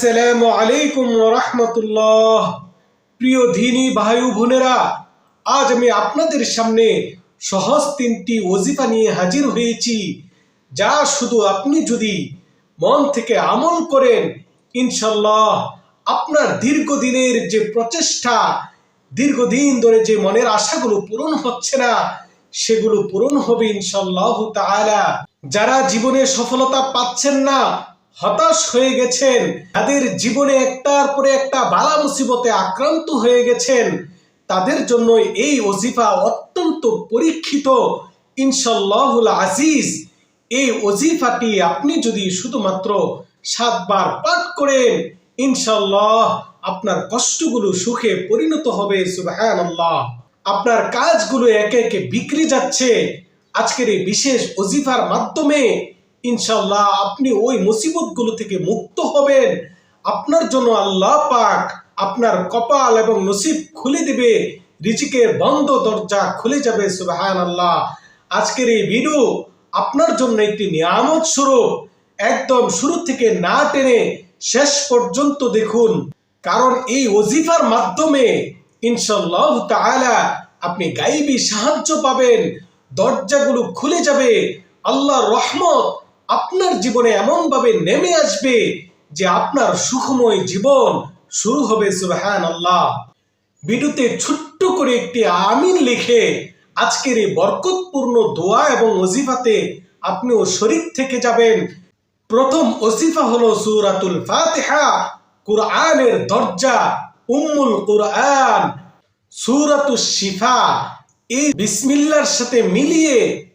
আসসালামু আলাইকুম রহমতুল্লাহ। প্রিয় ধিনী ভাই বোনেরা, আজ আমি আপনাদের সামনে সহজ তিনটি ওজিফা নিয়ে হাজির হয়েছি, যা শুধু আপনি যদি মন থেকে আমল করেন ইনশাল্লাহ আপনার দীর্ঘদিনের যে প্রচেষ্টা, দীর্ঘদিন ধরে যে মনের আশাগুলো পূরণ হচ্ছে না, সেগুলো পূরণ হবে ইনশাল্লাহ তাআলা। যারা জীবনে সফলতা পাচ্ছেন না হতাশ হয়ে গেছেন। তাদের জীবনে একটার পরে একটা বালা মুসিবতে আক্রান্ত হয়ে গেছেন। তাদের জন্য এই ওজিফা অত্যন্ত পরীক্ষিত। ইনশাল্লাহুল আজিজ, এই ওজিফাটি আপনি যদি শুধুমাত্র সাতবার পাঠ করেন ইনশাল্লাহ আপনার কষ্টগুলো সুখে পরিণত হবে, সুবহানাল্লাহ। আপনার কাজগুলো একে একে বিক্রি যাচ্ছে। আজকের এই বিশেষ ওজিফার মাধ্যমে ইনশাল্লাহ আপনি ওই মুসিবতগুলো থেকে মুক্ত হবেন। আপনার জন্য আল্লাহ পাক আপনার কপাল এবং নসিব খুলে দিবে। রিজিকের বন্ধ দরজা খুলে যাবে সুবাহান আল্লাহ আজকের এই ভিডিও আপনার জন্য একটি নিয়ামত স্বরূপ। একদম শুরু থেকে না টেনে শেষ পর্যন্ত দেখুন। কারণ এই ওজিফার মাধ্যমে ইনশাল্লাহ তাআলা আপনি গাইবী সাহায্য পাবেন। দরজাগুলো খুলে যাবে। আল্লাহর রহমত আপনার জীবনে এমন ভাবে নেমে আসবে যে আপনার সুখময় জীবন শুরু হবে সুবহান আল্লাহ ভিডিওতে ছোট্ট করে একটি আমিন লিখে আজকের এই বরকতপূর্ণ দোয়া এবং ওজিফাতে আপনিও শরীর থেকে যাবেন। প্রথম ওজিফা হলো সূরাতুল ফাতিহা, কুরআনের দরজা, উম্মুল কুরআন, সূরাতুশ শিফা। এই বিসমিল্লার সাথে মিলিয়ে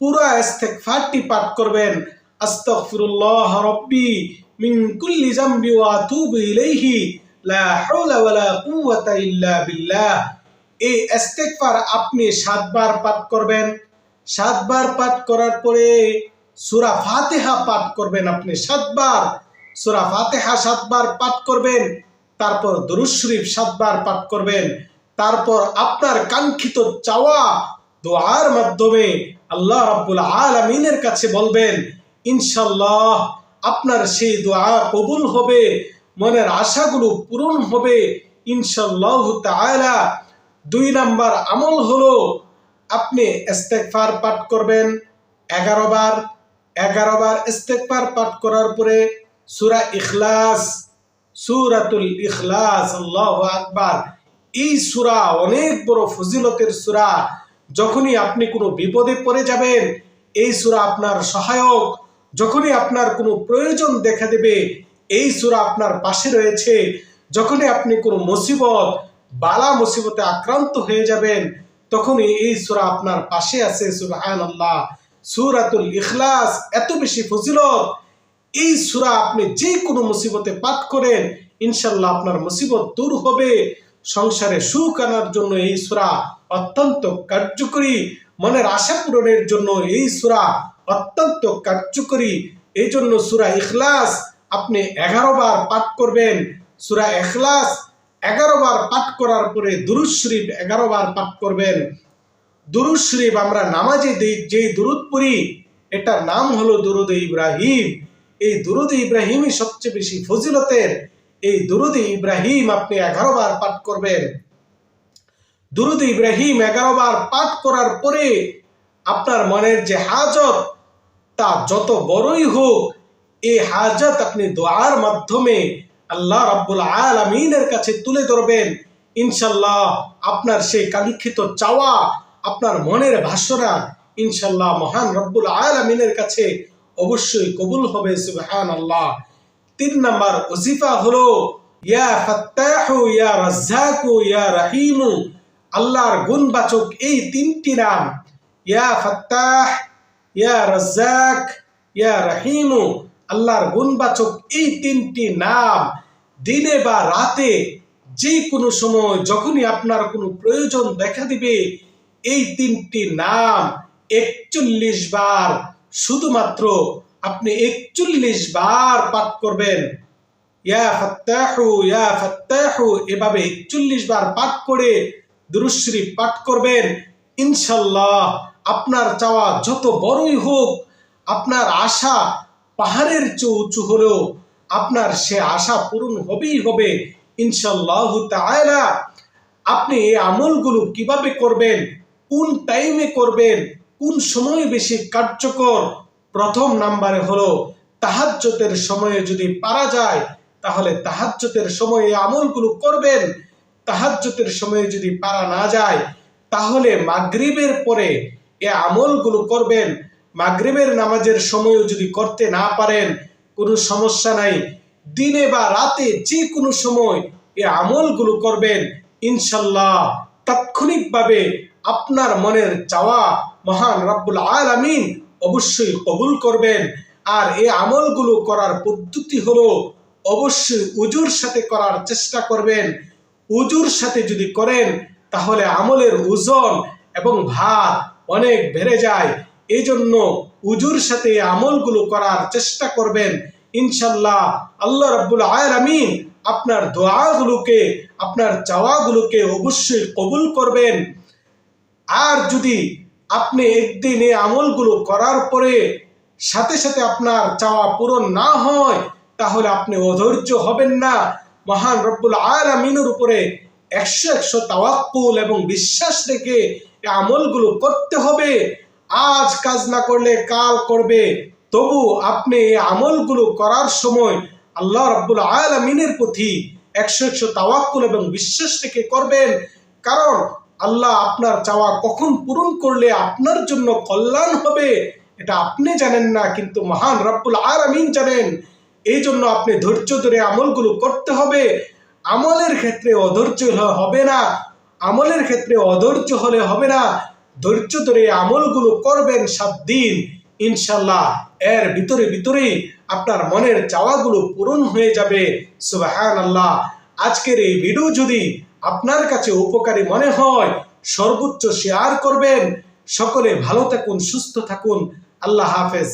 পুরা ইস্তেগফারটি পাঠ করবেন। আস্তাগফিরুল্লাহ রাব্বি মিন কুল্লি জামবি ওয়া আতুবু ইলাইহি। লা হাওলা ওয়ালা কুওয়াতা ইল্লা বিল্লাহ। এই ইস্তেগফার আপনি সাতবার পাঠ করবেন। সাতবার পাঠ করার পরে সূরা ফাতিহা পাঠ করবেন আপনি সাতবার। সূরা ফাতিহা সাতবার পাঠ করবেন, তারপর দরুদ শরীফ সাতবার পাঠ করবেন, তারপর আপনার কাঙ্ক্ষিত চাওয়া দোয়ার মাধ্যমে আল্লাহ রাব্বুল আলামিনের কাছে বলবেন ইনশাল্লাহ আপনার সেই দোয়া কবুল হবে, মনের আশাগুলো পূরণ হবে। ইনশাল্লাহ তাআলা দুই নাম্বার আমল হলো, আপনি ইস্তেগফার পাঠ করবেন এগারো বার। এগারো বার ইস্তেগফার পাঠ করার পরে সূরা ইখলাস, সূরাতুল ইখলাস, আল্লাহু আকবার। এই সূরা অনেক বড় ফজিলতের সূরা। যখনই আপনি কোনো বিপদে পড়ে যাবেন, এই সুরা আপনার সহায়ক। যখনই আপনার কোনো প্রয়োজন দেখা দেবে, এই সুরা আপনার পাশে রয়েছে। যখনই আপনি কোনো মুসিবত, বালা মুসিবতে আক্রান্ত হয়ে যাবেন, তখনই এই সুরা আপনার পাশে আছে, সুবহানাল্লাহ। সূরাতুল ইখলাস, এত বেশি ফজিলত। এই সুরা আপনি যে কোনো মুসিবতে পাঠ করেন ইনশাল্লাহ আপনার মুসিবত দূর হবে। সংসারে সুখ আনার জন্য এই সূরা অত্যন্ত কার্যকরী মনের আশা পূরণের জন্য এই সুরা অত্যন্ত কার্যকরী। এই জন্য সুরা ইখলাস আপনি এগারো বার পাঠ করবেন। সুরা ইখলাস এগারো বার পাঠ করার পরে দুরুদ শরীফ এগারো বার পাঠ করবেন। দুরুদ শরীফ আমরা নামাজে যেই দুরুদ পড়ি, এটার নাম হলো দুরুদ ইব্রাহিম। এই দুরুদ ইব্রাহিমই সবচেয়ে বেশি ফজিলতের। এই দুরুদ ইব্রাহিম আপনি এগারো বার পাঠ করবেন। দুরুদ ইব্রাহিম এগারো বার পাঠ করার পরে আপনার মনের যে হাজত, তা যত বড়ই হোক এই হাজত আপনি দোয়ার মাধ্যমে আল্লাহ রাব্বুল আলামিনের কাছে তুলে ধরবেন। ইনশাল্লাহ আপনার সেই কাঙ্ক্ষিত চাওয়া, আপনার মনের ভাষণা ইনশাল্লাহ মহান রব্বুল আলামিনের কাছে অবশ্যই কবুল হবে সুবহান আল্লাহ তিন নাম্বার ওজিফা হলো, ইয়া ফাত্তাহু, ইয়া রাজ্জাকু, ইয়া রাহিমু আল্লাহর গুণবাচক এই তিনটি নাম, ইয়া ফাত্তাহ, ইয়া রাজ্জাক, ইয়া রাহিমু, আল্লাহর গুণবাচক এই তিনটি নাম দিনে বা রাতে যে কোনো সময় যখনই আপনার কোনো প্রয়োজন দেখা দিবে, এই তিনটি নাম একচল্লিশ বার শুধুমাত্র আপনি একচল্লিশ বার পাঠ করবেন। ইয়া ফাত্তাহু ইয়া ফাত্তাহু, এভাবে একচল্লিশ বার পাঠ করে দুরুশ্রী পাঠ করবেন। ইনশাল্লাহ আপনার চাওয়া যত বড়ই হোক, আপনার আশা পাহাড়ের চেয়ে উঁচু হলেও আপনার সে আশা পূরণ হবেই হবে। ইনশাল্লাহ তাআলা আপনি এই আমলগুলো কীভাবে করবেন, কোন টাইমে করবেন, কোন সময় বেশি কার্যকর? প্রথম নাম্বারে হলো তাহাজ্জতের সময়ে যদি পারা যায়, তাহলে তাহাজ্জতের সময়ে আমলগুলো করবেন। তাহাজ্জতের সময়ে যদি পারা না যায়, তাহলে মাগরিবের পরে এ আমলগুলো করবেন। মাগরিবের নামাজের সময়ও যদি করতে না পারেন, কোনো সমস্যা নাই। দিনে বা রাতে যে কোনো সময় এ আমলগুলো করবেন। ইনশাল্লাহ তাৎক্ষণিকভাবে আপনার মনের চাওয়া মহান রাব্বুল আলামিন অবশ্যই কবুল করবেন। আর এই আমলগুলো করার পদ্ধতি হলো অবশ্যই উজুর সাথে করার চেষ্টা করবেন। উজুর সাথে যদি করেন, তাহলে আমলের ওজন এবং ভার অনেক বেড়ে যায়। এই জন্য উজুর সাথে আমলগুলো করার চেষ্টা করবেন। ইনশাল্লাহ আল্লাহ রাব্বুল আলামিন আপনার দোয়াগুলোকে, আপনার চাওয়াগুলোকে অবশ্যই কবুল করবেন। আর যদি আপনি একদিন এই আমলগুলো করার পরে সাথে সাথে আপনার চাওয়া পূরণ না হয়, তাহলে আপনি অধৈর্য হবেন না। মহান রব্বুল আলামিনের উপরে একশো একশো তাওয়াক্কুল এবং বিশ্বাস রেখে আমলগুলো করতে হবে। আজ কাজ না করলে কাল করবে। তবু আপনি এই আমলগুলো করার সময় আল্লাহ রব্বুল আলামিনের প্রতি একশো একশো তাওয়াক্কুল এবং বিশ্বাস রেখে করবেন। কারণ আল্লাহ আপনার চাওয়া কখন পূরণ করলে আপনার জন্য কল্যাণ হবে, এটা আপনি জানেন না, কিন্তু মহান রব্বুল আলামিন জানেন। এই জন্য আপনি ধৈর্য ধরে আমলগুলো করতে হবে। আমলের ক্ষেত্রে অধৈর্য হবে না। আমলের ক্ষেত্রে অধৈর্য হলে হবে না। ধৈর্য ধরে আমলগুলো করবেন সাত দিন ইনশাল্লাহ এর ভিতরে ভিতরে আপনার মনের চাওয়াগুলো পূরণ হয়ে যাবে। সুবাহান আল্লাহ আজকের এই ভিডিও যদি আপনার কাছে উপকারী মনে হয়, সর্বোচ্চ শেয়ার করবেন। সকলে ভালো থাকুন, সুস্থ থাকুন। আল্লাহ হাফেজ।